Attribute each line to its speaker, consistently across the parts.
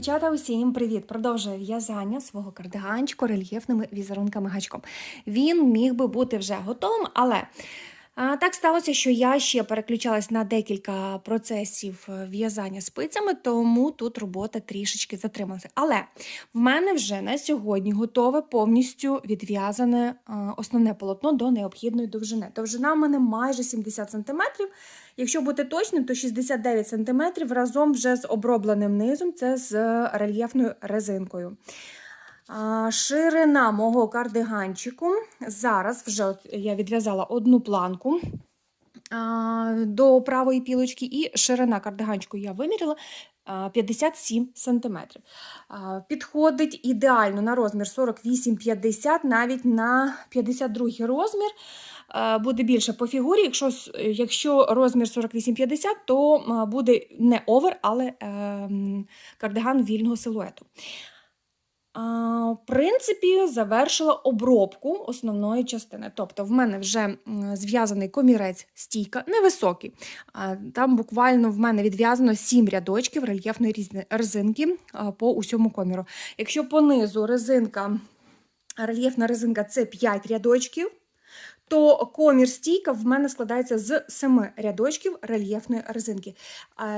Speaker 1: Дівчата, усім привіт! Продовжую в'язання свого кардиганчику рельєфними візерунками гачком. Він міг би бути вже готовим, але так сталося, що я ще переключалась на декілька процесів е, в'язання спицями, тому тут робота трішечки затрималася. Але в мене вже на сьогодні готове повністю відв'язане основне полотно до необхідної довжини. Довжина в мене майже 70 см. Якщо бути точним, то 69 см разом вже з обробленим низом, це з рельєфною резинкою. Ширина мого кардиганчику. Зараз вже я відв'язала одну планку до правої пілочки, і ширина кардиганчику я виміряла 57 см. Підходить ідеально на розмір 48-50, навіть на 52 розмір. Буде більше по фігурі. Якщо, якщо розмір 48-50, то буде не овер, але ем, кардиган вільного силуету. В принципі, завершила обробку основної частини. Тобто, в мене вже зв'язаний комірець стійка, невисокий. А, Там буквально в мене відв'язано 7 рядочків рельєфної резинки по усьому коміру. Якщо по низу резинка, рельєфна резинка це 5 рядочків, то комір стійка в мене складається з 7 рядочків рельєфної резинки.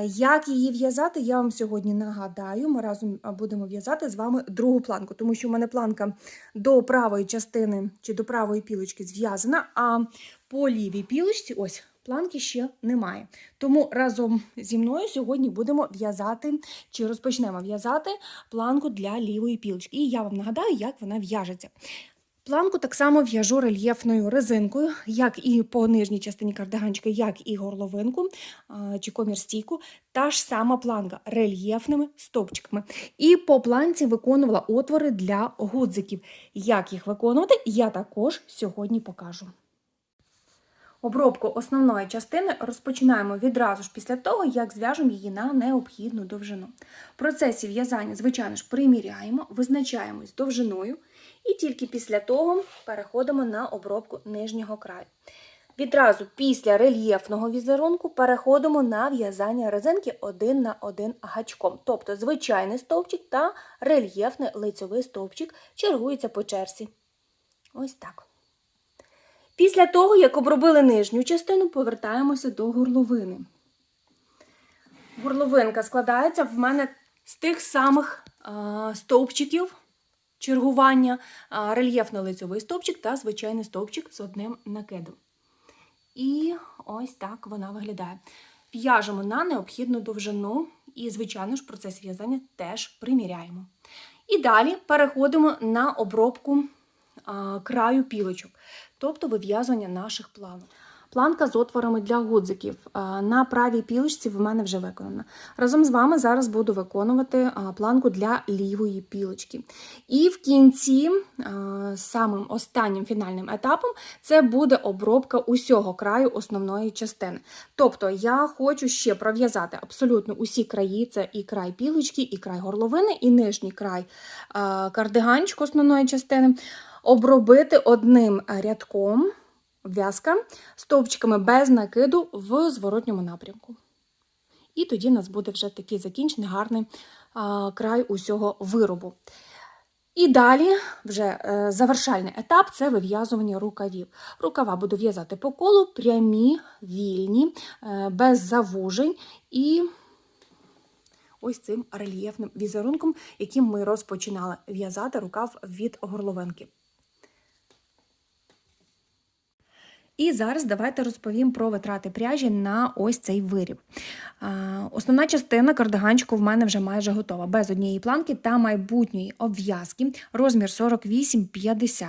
Speaker 1: Як її в'язати, я вам сьогодні нагадаю. Ми разом будемо в'язати з вами другу планку, тому що в мене планка до правої частини чи до правої пілочки зв'язана, а по лівій пілочці ось. Планки ще немає. Тому разом зі мною сьогодні будемо в'язати чи розпочнемо в'язати планку для лівої пілочки. І я вам нагадаю, як вона в'яжеться. Планку так само в'яжу рельєфною резинкою, як і по нижній частині кардиганчика, як і горловинку чи комір стійку. Та ж сама планка рельєфними стовпчиками. І по планці виконувала отвори для гудзиків. Як їх виконувати, я також сьогодні покажу. Обробку основної частини розпочинаємо відразу ж після того, як зв'яжемо її на необхідну довжину. В процесі в'язання, звичайно ж, приміряємо, визначаємось довжиною і тільки після того переходимо на обробку нижнього краю. Відразу після рельєфного візерунку переходимо на в'язання резинки один на один гачком. Тобто звичайний стовпчик та рельєфний лицьовий стовпчик чергуються по черзі. Ось так. Після того, як обробили нижню частину, повертаємося до горловини. Горловинка складається в мене з тих самих а, стовпчиків чергування, рельєфно-лицьовий стовпчик та звичайний стовпчик з одним накидом. І ось так вона виглядає. В'яжемо на необхідну довжину і, звичайно ж, процес в'язання теж приміряємо. І далі переходимо на обробку краю пілочок, тобто вив'язування наших планок. Планка з отворами для гудзиків на правій пілочці в мене вже виконана. Разом з вами зараз буду виконувати планку для лівої пілочки. І в кінці, самим останнім фінальним етапом, це буде обробка усього краю основної частини. Тобто я хочу ще пров'язати абсолютно усі краї: це і край пілочки, і край горловини, і нижній край а, кардиганчику основної частини обробити одним рядком в'язка стовпчиками без накиду в зворотньому напрямку. І тоді в нас буде вже такий закінчений гарний а, край усього виробу. І далі вже е, завершальний етап це вив'язування рукавів. Рукава буду в'язати по колу, прямі, вільні, е, без завужень і ось цим рельєфним візерунком, яким ми розпочинали в'язати рукав від горловинки. І зараз давайте розповім про витрати пряжі на ось цей виріб. Основна частина кардиганчику в мене вже майже готова, без однієї планки та майбутньої обв'язки, розмір 48-50.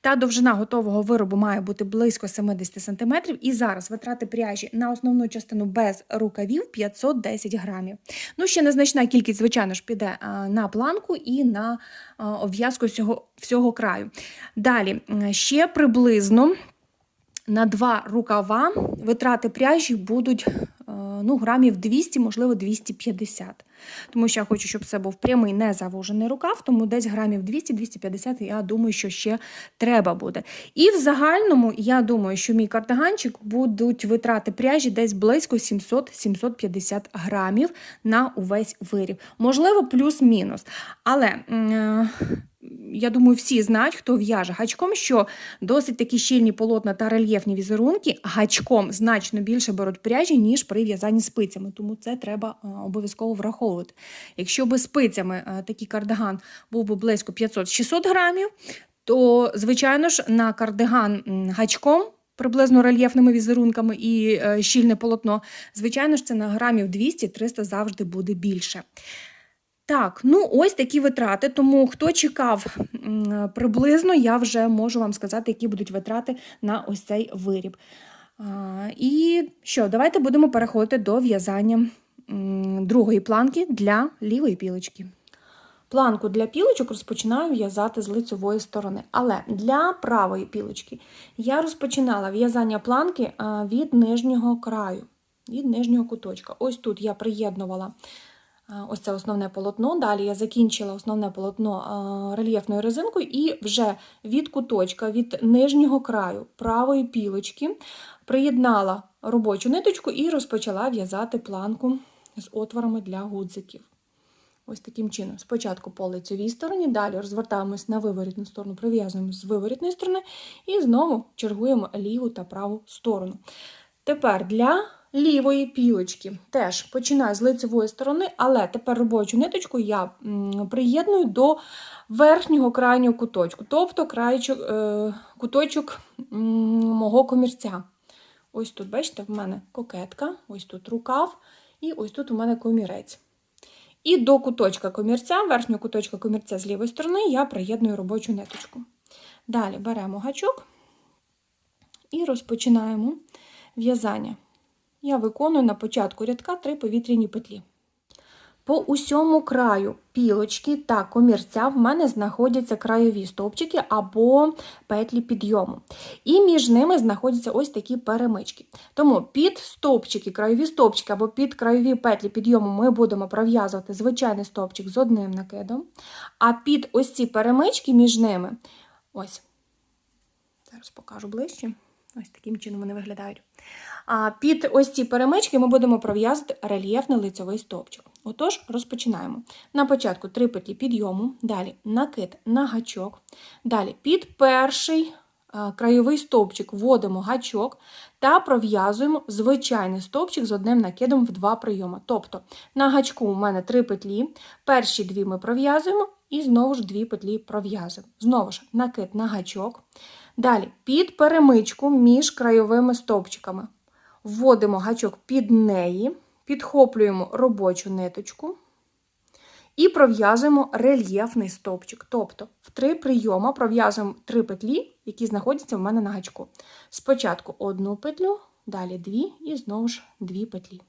Speaker 1: Та довжина готового виробу має бути близько 70 см. І зараз витрати пряжі на основну частину без рукавів 510 грамів. Ну, ще незначна кількість, звичайно ж, піде на планку і на обв'язку всього, всього краю. Далі, ще приблизно на два рукава витрати пряжі будуть е, ну, грамів 200, можливо, 250. Тому що я хочу, щоб це був прямий не завужений рукав, тому десь грамів 200-250, я думаю, що ще треба буде. І в загальному, я думаю, що мій кардиганчик будуть витрати пряжі десь близько 700-750 грамів на увесь виріб. Можливо, плюс-мінус. Але. е, я думаю, всі знають, хто в'яже гачком, що досить такі щільні полотна та рельєфні візерунки гачком значно більше беруть пряжі, ніж при в'язанні спицями. Тому це треба е, обов'язково враховувати. Якщо би спицями е, такий кардиган був би близько 500-600 грамів, то, звичайно ж, на кардиган гачком. Приблизно рельєфними візерунками і е, щільне полотно, звичайно ж, це на грамів 200-300 завжди буде більше. Так, ну ось такі витрати. Тому хто чекав приблизно, я вже можу вам сказати, які будуть витрати на ось цей виріб. І що, давайте будемо переходити до в'язання другої планки для лівої пілочки. Планку для пілочок розпочинаю в'язати з лицевої сторони, але для правої пілочки я розпочинала в'язання планки від нижнього краю, від нижнього куточка. Ось тут я приєднувала ось це основне полотно. Далі я закінчила основне полотно рельєфною резинкою і вже від куточка, від нижнього краю правої пілочки приєднала робочу ниточку і розпочала в'язати планку з отворами для гудзиків. Ось таким чином. Спочатку по лицевій стороні, далі розвертаємось на виворітну сторону, прив'язуємо з виворітної сторони і знову чергуємо ліву та праву сторону. Тепер для лівої пілочки теж починаю з лицевої сторони, але тепер робочу ниточку я приєдную до верхнього крайнього куточку, тобто краєчок, е, куточок мого комірця. Ось тут, бачите, в мене кокетка, ось тут рукав, і ось тут у мене комірець. І до куточка комірця, верхнього куточка комірця з лівої сторони, я приєдную робочу ниточку. Далі беремо гачок і розпочинаємо в'язання. Я виконую на початку рядка 3 повітряні петлі. По усьому краю пілочки та комірця в мене знаходяться краєві стовпчики або петлі підйому. І між ними знаходяться ось такі перемички. Тому під стовпчики, краєві стовпчики або під краєві петлі підйому ми будемо пров'язувати звичайний стовпчик з одним накидом. А під ось ці перемички між ними, ось, зараз покажу ближче. Ось таким чином вони виглядають. А під ось ці перемички ми будемо пров'язати рельєфний лицевий стовпчик. Отож, розпочинаємо. На початку три петлі підйому, далі накид на гачок, далі під перший а, краєвий стовпчик вводимо гачок та пров'язуємо звичайний стовпчик з одним накидом в два прийоми. Тобто на гачку у мене три петлі, перші дві ми пров'язуємо і знову ж дві петлі пров'язуємо. Знову ж накид на гачок. Далі під перемичку між краєвими стовпчиками вводимо гачок під неї, підхоплюємо робочу ниточку і пров'язуємо рельєфний стовпчик. Тобто в три прийоми пров'язуємо три петлі, які знаходяться в мене на гачку. Спочатку одну петлю, далі дві і знову ж дві петлі.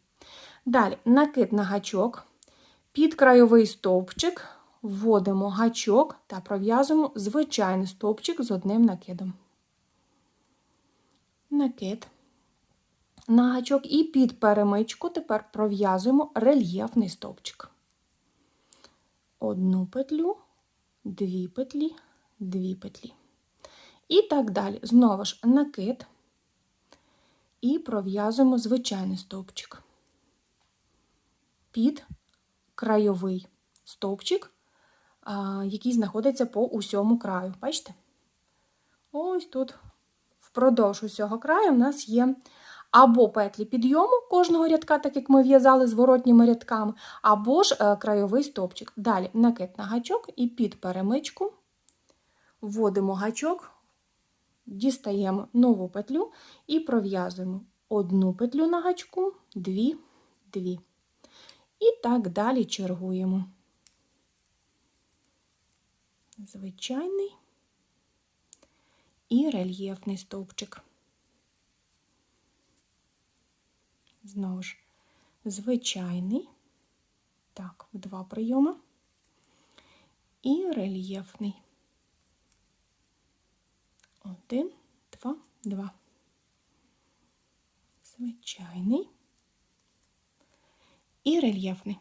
Speaker 1: Далі накид на гачок, під краєвий стовпчик вводимо гачок та пров'язуємо звичайний стовпчик з одним накидом. Накид на гачок і під перемичку тепер пров'язуємо рельєфний стовпчик. Одну петлю, дві петлі, дві петлі. І так далі. Знову ж накид і пров'язуємо звичайний стовпчик. Під крайовий стовпчик, який знаходиться по усьому краю. Бачите? Ось тут впродовж усього краю в нас є або петлі підйому кожного рядка, так як ми в'язали зворотніми рядками, або ж е, крайовий стовпчик. Далі накид на гачок і під перемичку вводимо гачок, дістаємо нову петлю і пров'язуємо одну петлю на гачку, дві, дві. І так далі чергуємо. Звичайний і рельєфний стовпчик. Знову ж, звичайний, так, в два прийоми, і рельєфний. Один, два, два. Звичайний, і рельєфний.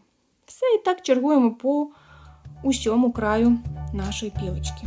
Speaker 1: Все і так чергуємо по усьому краю нашої пілочки.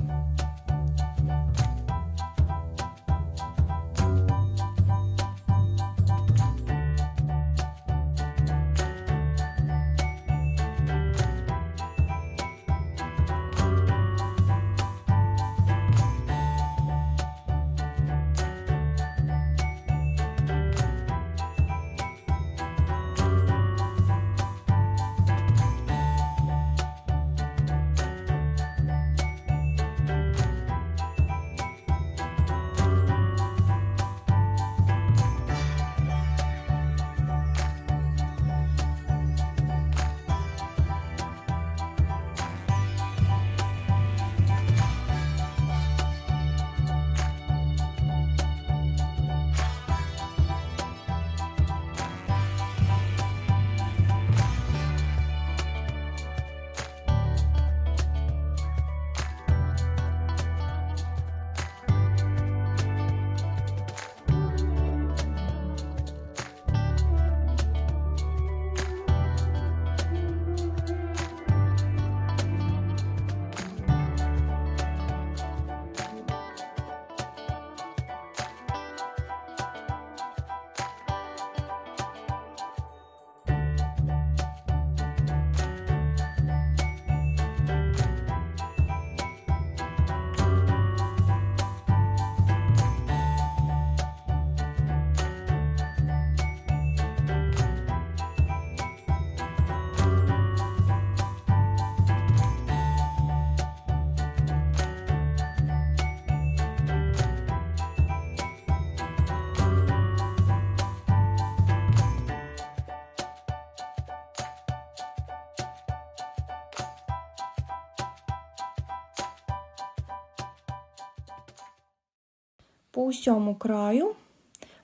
Speaker 1: По усьому краю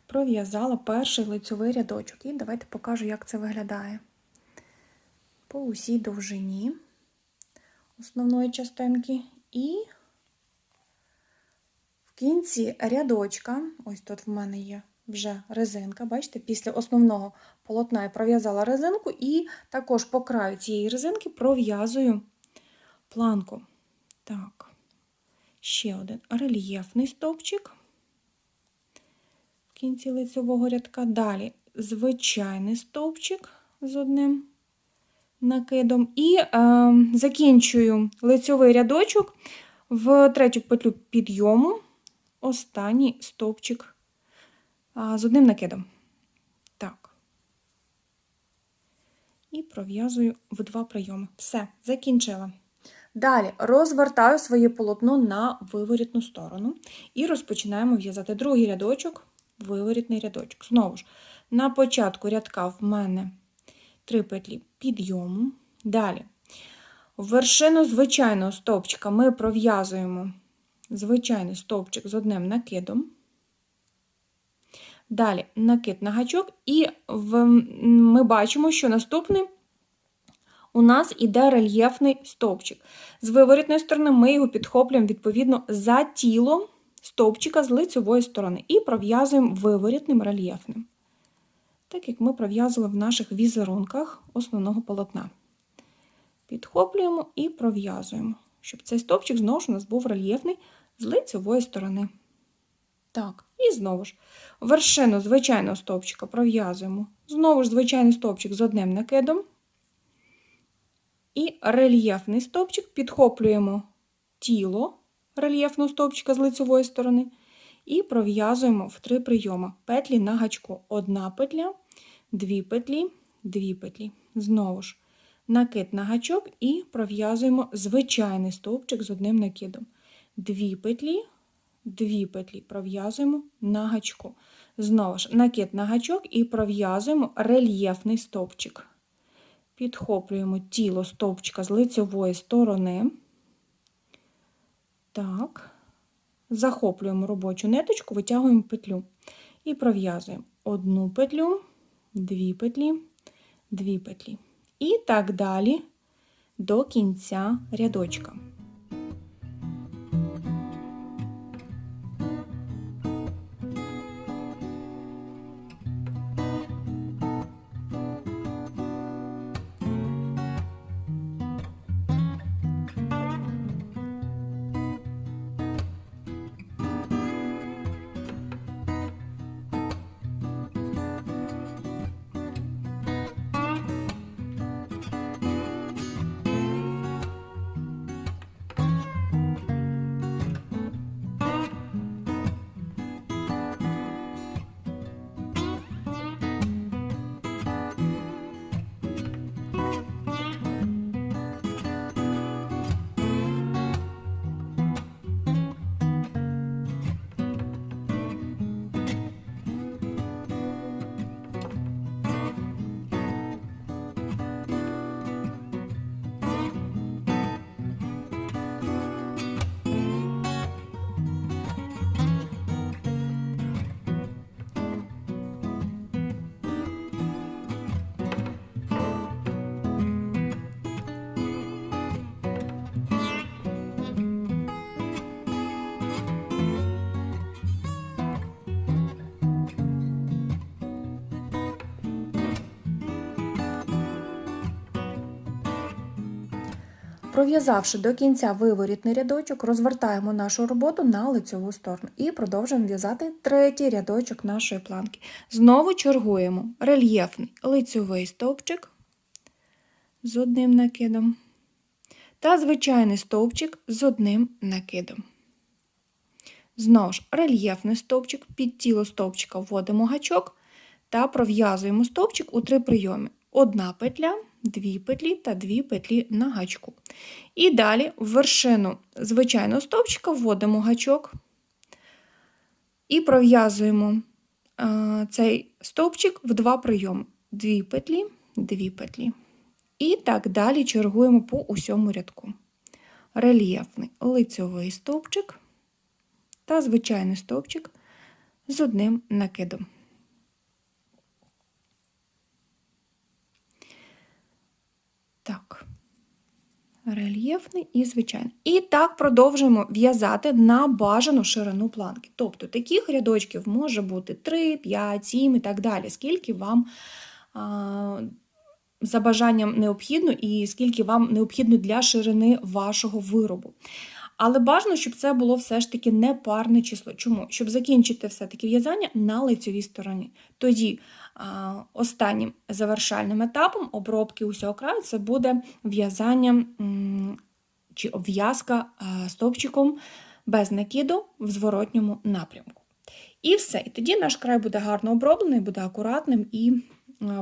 Speaker 1: пров'язала перший лицьовий рядочок. І давайте покажу, як це виглядає. По усій довжині основної частинки. І в кінці рядочка, ось тут в мене є вже резинка, бачите, після основного полотна я пров'язала резинку, і також по краю цієї резинки пров'язую планку. Так, ще один рельєфний стовпчик кінці лицевого рядка. Далі звичайний стовпчик з одним накидом. І е, закінчую лицьовий рядочок в третю петлю підйому, останній стовпчик е, з одним накидом. Так. І пров'язую в два прийоми. Все, закінчила. Далі розвертаю своє полотно на виворітну сторону і розпочинаємо в'язати другий рядочок, виворітний рядочок. Знову ж, на початку рядка в мене 3 петлі підйому. Далі, вершину звичайного стовпчика ми пров'язуємо звичайний стовпчик з одним накидом. Далі накид на гачок, і в, ми бачимо, що наступний у нас іде рельєфний стовпчик. З виворітної сторони ми його підхоплюємо відповідно за тілом стовпчика з лицевої сторони і пров'язуємо виворітним рельєфним. Так як ми пров'язували в наших візерунках основного полотна. Підхоплюємо і пров'язуємо, щоб цей стовпчик знову ж у нас був рельєфний з лицевої сторони. Так, і знову ж вершину звичайного стовпчика пров'язуємо. Знову ж звичайний стовпчик з одним накидом. І рельєфний стовпчик підхоплюємо тіло рельєфного стовпчика з лицевої сторони і пров'язуємо в три прийоми петлі на гачку. Одна петля, дві петлі, дві петлі. Знову ж накид на гачок і пров'язуємо звичайний стовпчик з одним накидом. Дві петлі, дві петлі пров'язуємо на гачку. Знову ж накид на гачок і пров'язуємо рельєфний стовпчик. Підхоплюємо тіло стовпчика з лицевої сторони. Так, захоплюємо робочу ниточку, витягуємо петлю і пров'язуємо одну петлю, дві петлі, дві петлі. І так далі до кінця рядочка. Пров'язавши до кінця виворітний рядочок, розвертаємо нашу роботу на лицьову сторону і продовжуємо в'язати третій рядочок нашої планки. Знову чергуємо рельєфний лицьовий стовпчик з одним накидом та звичайний стовпчик з одним накидом. Знову ж рельєфний стовпчик, під тіло стовпчика вводимо гачок та пров'язуємо стовпчик у три прийоми. Одна петля, дві петлі та дві петлі на гачку. І далі в вершину звичайного стовпчика вводимо гачок і пров'язуємо е, цей стовпчик в два прийоми. Дві петлі, дві петлі. І так далі чергуємо по усьому рядку. Рельєфний лицьовий стовпчик та звичайний стовпчик з одним накидом. Так, рельєфний і звичайний. І так продовжуємо в'язати на бажану ширину планки. Тобто таких рядочків може бути 3, 5, 7 і так далі, скільки вам а, за бажанням необхідно і скільки вам необхідно для ширини вашого виробу. Але бажано, щоб це було все ж таки не парне число. Чому? Щоб закінчити все-таки в'язання на лицьовій стороні. Тоді останнім завершальним етапом обробки усього краю це буде в'язання чи обв'язка стовпчиком без накиду в зворотньому напрямку. І все. І тоді наш край буде гарно оброблений, буде акуратним і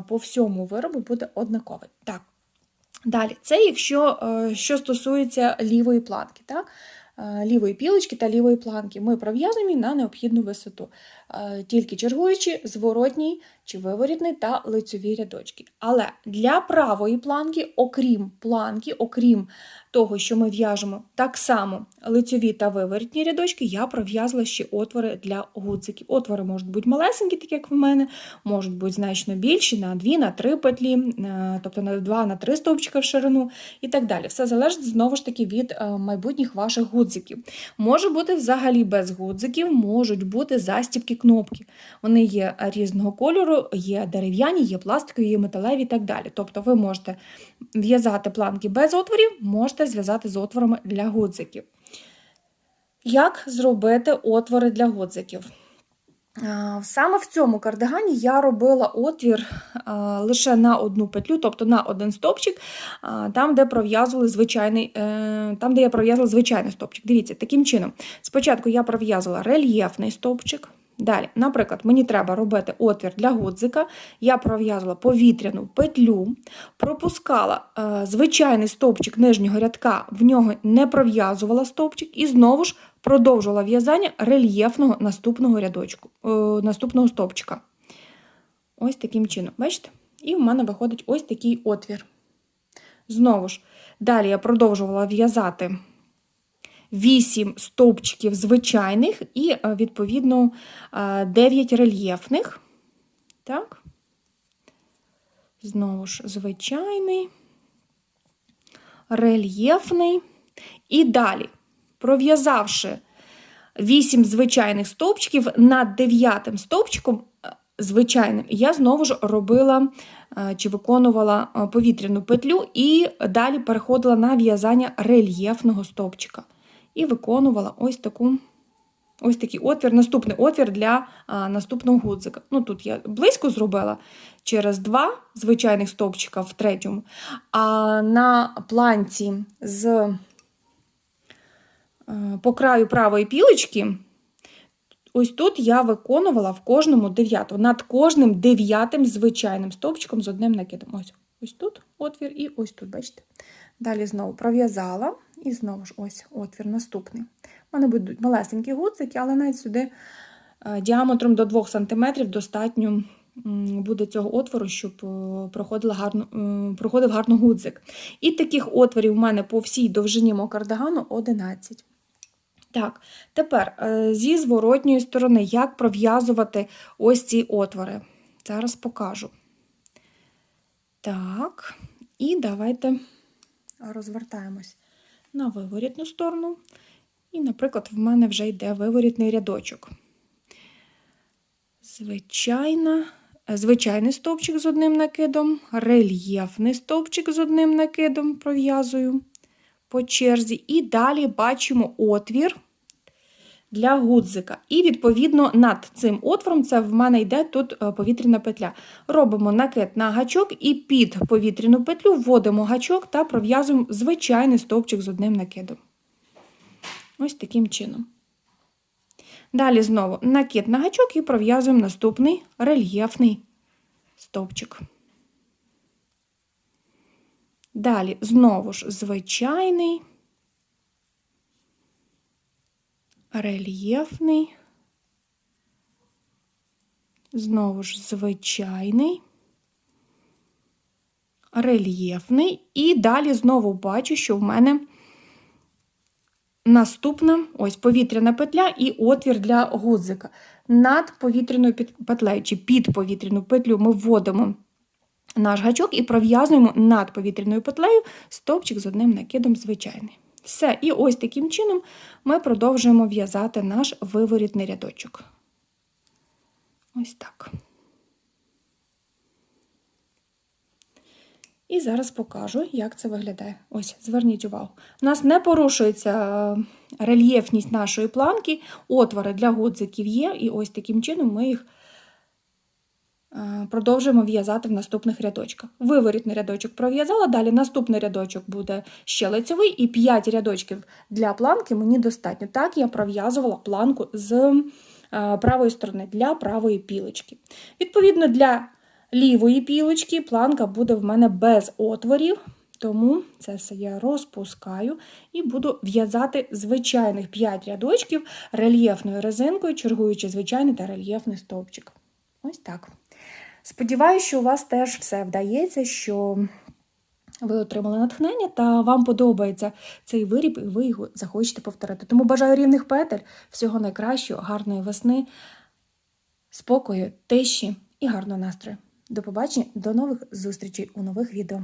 Speaker 1: по всьому виробу буде однаковий. Так. Далі, це якщо е, що стосується лівої планки, так? Е, лівої пілочки та лівої планки, ми пров'язуємо її на необхідну висоту, е, тільки чергуючи зворотній чи виворітний та лицьові рядочки. Але для правої планки, окрім планки, окрім того, що ми в'яжемо так само лицьові та виворітні рядочки, я пров'язала ще отвори для гудзиків. Отвори можуть бути малесенькі, такі як в мене, можуть бути значно більші, на 2, на 3 петлі, тобто на 2, на 3 стовпчика в ширину і так далі. Все залежить знову ж таки від майбутніх ваших гудзиків. Може бути взагалі без гудзиків, можуть бути застібки кнопки. Вони є різного кольору, є дерев'яні, є пластикові, є металеві і так далі. Тобто ви можете в'язати планки без отворів, можете зв'язати з отворами для гудзиків. Як зробити отвори для гудзиків? Саме в цьому кардигані я робила отвір лише на одну петлю, тобто на один стопчик, там, де пров'язували звичайний, е, там, де я пров'язувала звичайний стопчик. Дивіться, таким чином. Спочатку я пров'язала рельєфний стовпчик. Далі, наприклад, мені треба робити отвір для гудзика, я пров'язала повітряну петлю, пропускала е, звичайний стовпчик нижнього рядка, в нього не пров'язувала стовпчик, і знову ж продовжувала в'язання рельєфного наступного рядочку, е, наступного стовпчика. Ось таким чином. Бачите? І в мене виходить ось такий отвір. Знову ж, далі я продовжувала в'язати. 8 стовпчиків звичайних і, е, відповідно, 9 рельєфних. Так, знову ж, звичайний, рельєфний. І далі, пров'язавши 8 звичайних стовпчиків над 9 стовпчиком, е, звичайним, я знову ж робила е, чи виконувала повітряну петлю і далі переходила на в'язання рельєфного стовпчика і виконувала ось таку. Ось такий отвір, наступний отвір для а, наступного гудзика. Ну, Тут я близько зробила через два звичайних стовпчика в третьому. А на планці з е, по краю правої пілочки, ось тут я виконувала в кожному дев'ятому, над кожним дев'ятим звичайним стовпчиком з одним накидом. Ось ось тут отвір і ось тут, бачите. Далі знову пров'язала. І знову ж ось отвір наступний. У мене будуть малесенькі гудзики, але навіть сюди е, діаметром до 2 см достатньо буде цього отвору, щоб е, гарно, е, проходив гарно гудзик. І таких отворів у мене по всій довжині мого кардигану 11. Так, тепер зі зворотньої сторони, як пров'язувати ось ці отвори. Зараз покажу. Так, і давайте розвертаємось на виворітну сторону. І, наприклад, в мене вже йде виворітний рядочок. Звичайна, Звичайний стовпчик з одним накидом, рельєфний стовпчик з одним накидом пров'язую, по черзі, і далі бачимо отвір для гудзика. І, відповідно, над цим отвором це в мене йде тут е, повітряна петля. Робимо накид на гачок і під повітряну петлю вводимо гачок та пров'язуємо звичайний стовпчик з одним накидом. Ось таким чином. Далі знову накид на гачок і пров'язуємо наступний рельєфний стовпчик. Далі знову ж звичайний, рельєфний, знову ж звичайний, рельєфний, і далі знову бачу, що в мене наступна ось повітряна петля і отвір для гудзика. Над повітряною петлею чи під повітряну петлю ми вводимо наш гачок і пров'язуємо над повітряною петлею стовпчик з одним накидом звичайний. Все, і ось таким чином ми продовжуємо в'язати наш виворітний рядочок. Ось так. І зараз покажу, як це виглядає. Ось, зверніть увагу. У нас не порушується е, рельєфність нашої планки, отвори для гудзиків є, і ось таким чином ми їх продовжуємо в'язати в наступних рядочках. Виворітний рядочок пров'язала, далі наступний рядочок буде ще лицьовий, і 5 рядочків для планки мені достатньо. Так я пров'язувала планку з е, правої сторони для правої пілочки. Відповідно, для лівої пілочки планка буде в мене без отворів, тому це все я розпускаю і буду в'язати звичайних 5 рядочків рельєфною резинкою, чергуючи звичайний та рельєфний стовпчик. Ось так. Сподіваюся, що у вас теж все вдається, що ви отримали натхнення та вам подобається цей виріб, і ви його захочете повторити. Тому бажаю рівних петель, всього найкращого, гарної весни, спокою, тиші і гарного настрою. До побачення, до нових зустрічей у нових відео.